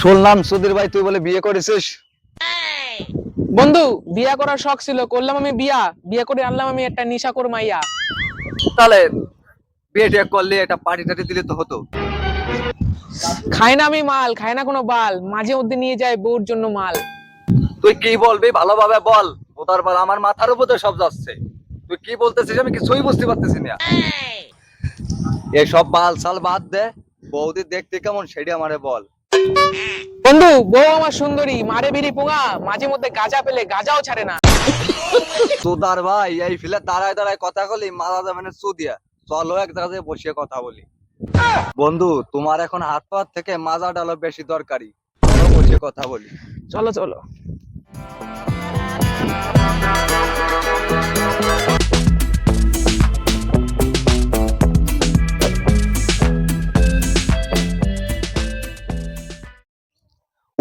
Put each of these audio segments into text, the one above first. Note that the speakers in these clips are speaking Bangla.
শুনলাম সুধীর ভাই তুই বলে বিয়ে করেছিস? বন্ধু বিয়া করার শখ ছিল। করলাম আমি বিয়া। বিয়ে করে আনলাম আমি একটা নিশাকর মাইয়া। তাহলে বিয়ে টিয়ে করলে একটা পার্টি টাটি দিলে তো হতো। খাই না আমি মাল খাই না কোনো বাল। মাঝে মধ্যে নিয়ে যায় বউর জন্য মাল। তুই কি বলবি? ভালোভাবে বল। ওটার পর আমার মাথার উপর তো সব যাচ্ছে। তুই কি বলতেছিস? আমি কিছুই বুঝতে পারতেছি না। এসব বাল সাল বাদ দে। বৌদি দেখতে কেমন সেটা আমারে বল। বন্ধু বউ আমার সুন্দরী। মারে বিড়ি পোঙা। মাঝে মধ্যে গাজা পেলে গাজাও ছাড়ে না। সুদার ভাই এই ফিলে দাঁড়ায় দাঁড়ায় কথা বলি মারা যাবে না সুদিয়া চলো এক জায়গায় বসিয়ে কথা বলি। বন্ধু তোমার এখন হাত পাত থেকে মাজা ডালো বেশি দরকারি। বসে কথা বলি। চলো চলো।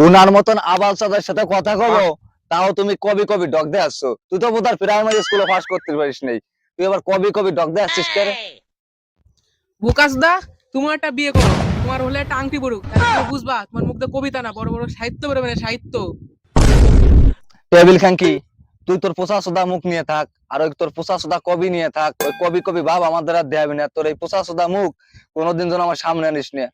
উনার মতন আবাল সাদার সাথে কথা কবো তাও তুমি কবি কবি ডক দিয়ে আসছো। তুই তো বোধহয় প্রাইমারি স্কুলে পাস করতে পারিস নাই। তুই আবার কবি কবি ডক দিয়ে আসছিস কে রে? বুকাস দা তোমার একটা বিয়ে করো। তোমার হলে একটা আংটি পড়ুক বুঝবা তোমার মুখ দিয়ে কবিতা না বড় বড় সাহিত্য বেরোবে না সাহিত্য। টেবিল খাঙ্কি তুই তোর পোষা সোদা মুখ নিয়ে থাক, আর ওই তোর পোষা সোদা কবি নিয়ে থাক, ওই কবি কবি ভাব আমাদের আর দেয়াবি না, তোর এই পোষা সোদা মুখ কোনোদিন যেন আমার সামনে আনিস না।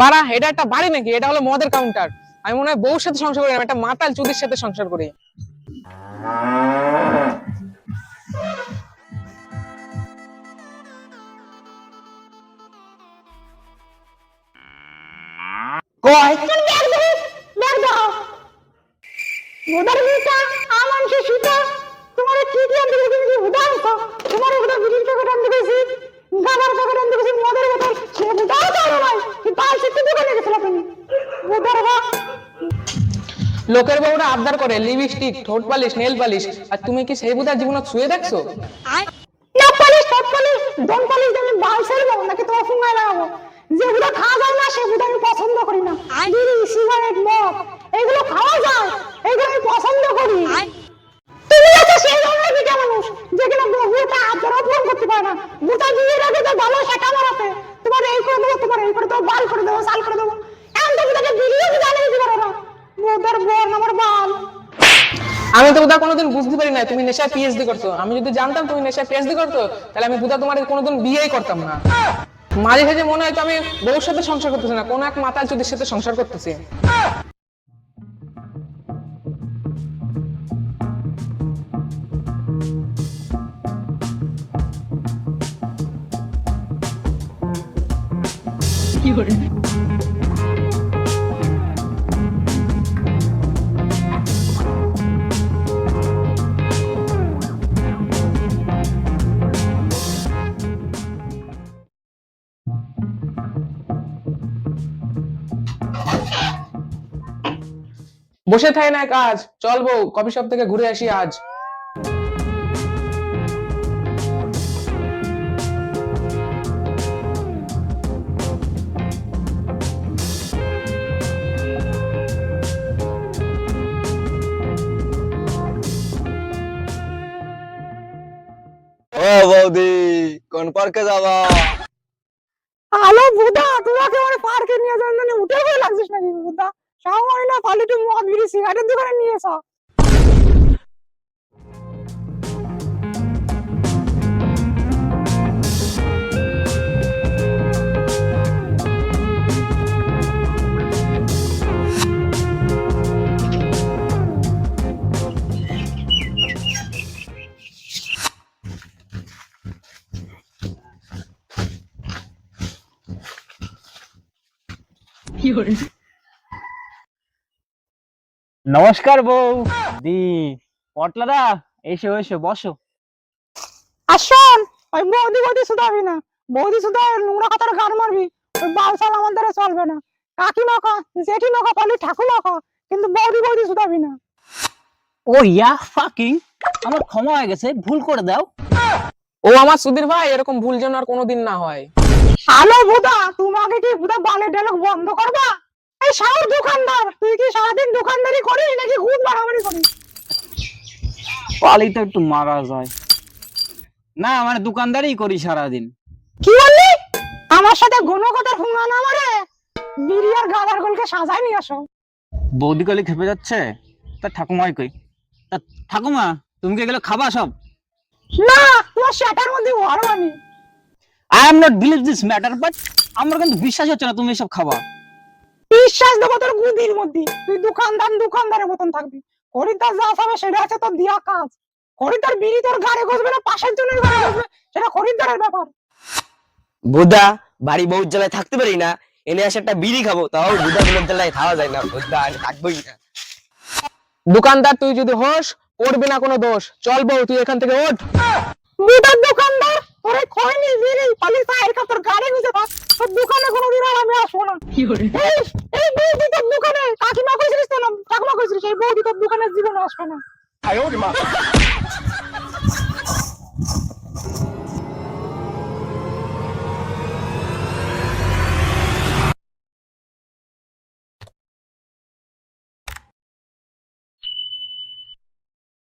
বাড়া এটা একটা বাড়ি নাকি? এটা হলো মদের কাউন্টার আমি মনে হয় বউর সাথে সংসার করি আমি একটা মাতাল চুদির সাথে সংসার করি। কয়? সে সুতা। তোমার কি দিয়ে দিলে তুমি কি তো তোমার ওটা বিড়ির প্যাকেট আনতে গেছি গাবার প্যাকেট আনতে গেছি মদের বোতল সে লোকের বউরা আবদার করে লিপস্টিক ঠোঁট পালিশ নেল পালিশ আর তুমি কি সেই বুধার জীবনে শুয়ে দেখছ? না পালিশ ঠোঁট পালিশ দন আমি বাল ছেড়বো নাকি তোমার ফুঙ্গায় লাগাবো? যেগুলো খাওয়া যায় না সেগুলো আমি পছন্দ করি না। আমি তো বুধা কোনোদিন বুঝতে পারি না তুমি নেশায় পিএইচডি করছ। আমি যদি জানতাম তুমি নেশায় পিএইচডি করতো, তাহলে আমি বুধা তোমার কোনোদিন বিয়েই করতাম না। মাঝে সাঝে মনে হয় তো আমি বউর সাথে সংসার করতেছি না, কোনো এক মাতার যদি সাথে সংসার করতেছি। বসে থাকে না কাজ চল বউ কফি শপ থেকে ঘুরে আসি আজ। বৌদি, কোন পার্কে যাবা? আলো বুদা তোমাকে আমার পার্কে নিয়ে যাওয়ার মানে উঠে হয়ে লাগছিস নাকি বুদা? সময় না তুমি মদ, বিড়ি সিগারেটের দোকানে নিয়ে এসো। নমস্কার বউ দি পটলাদা এসো এসো বসো। আর শোন ওই বৌদি বৌদি শুধাবি না। বৌদি শুধু নোংরা কথার গান মারবি ওই বালসাল আমার দ্বারা চলবে না। কাকিমা কা জেঠিমা কা পালি ঠাকুমা কা কিন্তু বৌদি বৌদি শুধাবি না। ও ইয়া ফাকিং আমার ক্ষমা হয়ে গেছে ভুল করে দাও। ও আমার সুধীর ভাই এরকম ভুল যেন আর কোনোদিন না হয়। হ্যালো বুদা তোমাকে কি বুদা বালের ডায়লগ বন্ধ করবা? এই সাউর দোকানদার তুই কি সারাদিন দোকানদারি করিস নাকি খুব বাড়াবাড়ি করিস? পালি তো একটু মারা যায়। না মানে দোকানদারি করি সারাদিন। কি বললি? আমার সাথে গণ কথার হুঙ্গা না মারে? বিড়ি আর গাদার গোলকে সাজাই নিয়ে আসো। বৌদি কলি খেপে যাচ্ছে? তা ঠাকুমাই কই? তা ঠাকুমা তুমি কি এগুলো খাবা সব? না তোমার সেটার মধ্যে ভরো আমি। I am not believe this matter but আমার কিন্তু বিশ্বাস হচ্ছে না তুমি এসব খাবা। বিশ্বাস দেবো তোর বুদ্ধির মধ্যে। তুই দোকানদার দোকানদারের মতন থাকবি। খরিদ্দার যা হবে সেটা আছে তোর দিয়া কাজ। খরিদ্দার বিড়ি তোর গাড়ি ঘষবে না পাশের জনের গাড়ি ঘষবে সেটা খরিদ্দারের ব্যাপার। বুদা বাড়ি বহু জেলায় থাকতে পারি না। এনে আসে একটা বিড়ি খাব তাও বুদা জেলায় খাওয়া যায় না। বুদা আমি থাকবোই না। দোকানদার তুই যদি হোস করবি না কোনো দোষ। চল বউ তুই এখান থেকে ওঠ। বুটার দোকানদার! ওরে খয়নি বিড়ি পালি সাইড কা তোর গাড়ি ঘষে থাক তোর দোকানে কোনোদিন আর আমি আসব না। এই এই বৌদি তোর দোকানে। কাকিমা কইছিস তো না? কাকিমা কইছিস এই বৌদি তোর দোকানে জীবন আসবে না।